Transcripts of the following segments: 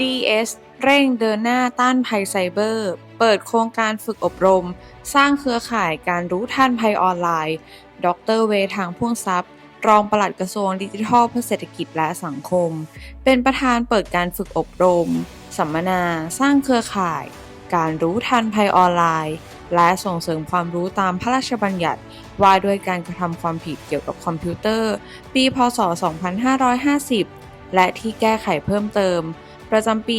DS เร่งเดินหน้าต้านภัยไซเบอร์ เปิดโครงการฝึกอบรม สร้างเครือข่ายการรู้ทันภัยออนไลน์ ดรเวทางพ่วงทรัพย์ รองปลัดกระทรวงดิจิทัลเพื่อเศรษฐกิจและสังคม เป็นประธานเปิดการฝึกอบรม สัมมนา สร้างเครือข่าย การรู้ทันภัยออนไลน์ และส่งเสริมความรู้ตามพระราชบัญญัติ ว่าด้วยการกระทำความผิดเกี่ยวกับคอมพิวเตอร์ ปี พศ 2550 และที่แก้ไขเพิ่มเติม ประจำปี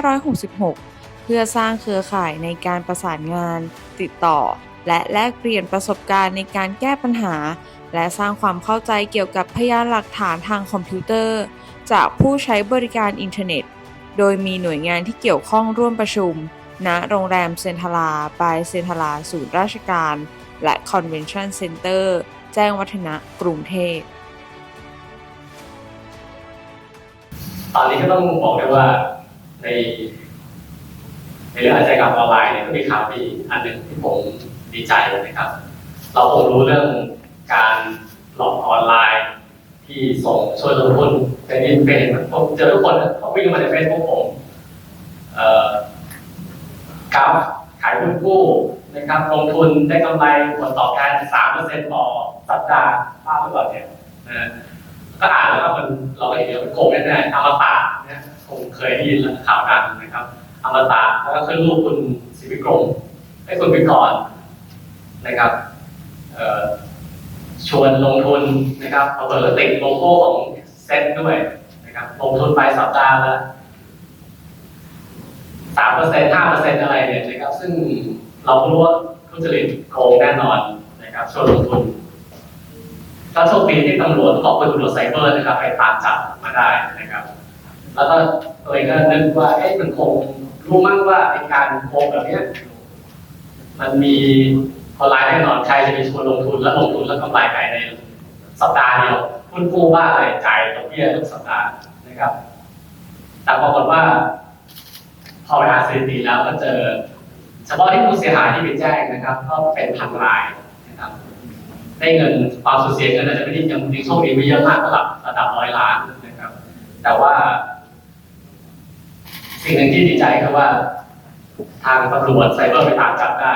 2566 เพื่อสร้างเครือข่ายในการประสานงาน ติดต่อ และแลกเปลี่ยนประสบการณ์ในการแก้ปัญหา และสร้างความเข้าใจเกี่ยวกับพยานหลักฐานทางคอมพิวเตอร์ จากผู้ใช้บริการอินเทอร์เน็ต โดยมีหน่วยงานที่เกี่ยวข้องร่วมประชุม ณ โรงแรมเซนทราบายเซนทราศูนย์ราชการ และคอนเวนชั่นเซ็นเตอร์ แจ้งวัฒนะ กรุงเทพ ตอนนี้ก็ต้องบอกเลยว่าในในเรื่องอาชญากรรมออนไลน์เนี่ยก็มีข่าวดีอันหนึ่งที่ผมดีใจนะครับ เราคงรู้เรื่องการหลอกออนไลน์ที่ส่งชวนลงทุนเป็นอินเป็นผมเจอทุกคนเขาวิ่งมาในเฟซบุ๊กผมเอ่อกราฟขายหุ้นกู้นะครับลงทุนได้กำไรผลตอบแทนสามเปอร์เซ็นต์ต่อสัปดาห์ภาพหรือเปล่าเนี่ยนะ ก็อ่านแล้วก็มันเราก็เห็นว่ามันโกงแน่ๆอมตะนะคงเคยได้ยินข่าวกันนะครับอมตะแล้วก็ขึ้นรูปคุณศิวิกรมให้คุณไปก่อนนะครับชวนลงทุนนะครับเอาเปิดติดโลโก้ของเซ็ตด้วยนะครับลงทุนไปสัปดาห์ละสามเปอร์เซ็นต์ห้าเปอร์เซ็นต์อะไรเนี่ยนะครับ ซึ่งเรารู้ว่าทุจริตโกงแน่นอนนะครับชวนลงทุน ก็โชคดีที่ตำรวจขอบคุณตำรวจไซเบอร์นะครับไปตามจับมาได้นะครับ แล้วก็ตัวเองก็นึกว่าเอ๊ะมันคงรู้มั้งว่าไอ้การโกงแบบเนี้ยมันมีคนร้ายแน่นอนใครจะไปชวนลงทุนแล้วลงทุนแล้วกำไรภายในสัปดาห์เดียวคุณกู้ว่าอะไรจ่ายดอกเบี้ยทุกสัปดาห์นะครับ แต่ปรากฏว่า พอไปหาสถิติแล้วก็เจอ เฉพาะที่ผู้เสียหายที่ไปแจ้งนะครับ ก็เป็นพันรายนะครับ ได้เงินความสูญเสียเงินอาจจะไม่ได้ยังยังโชคดีไม่เยอะมากระดับระดับร้อยล้านนะครับ แต่ว่า สิ่งหนึ่งที่ดีใจคือว่า ทางตำรวจไซเบอร์ไปตามจับได้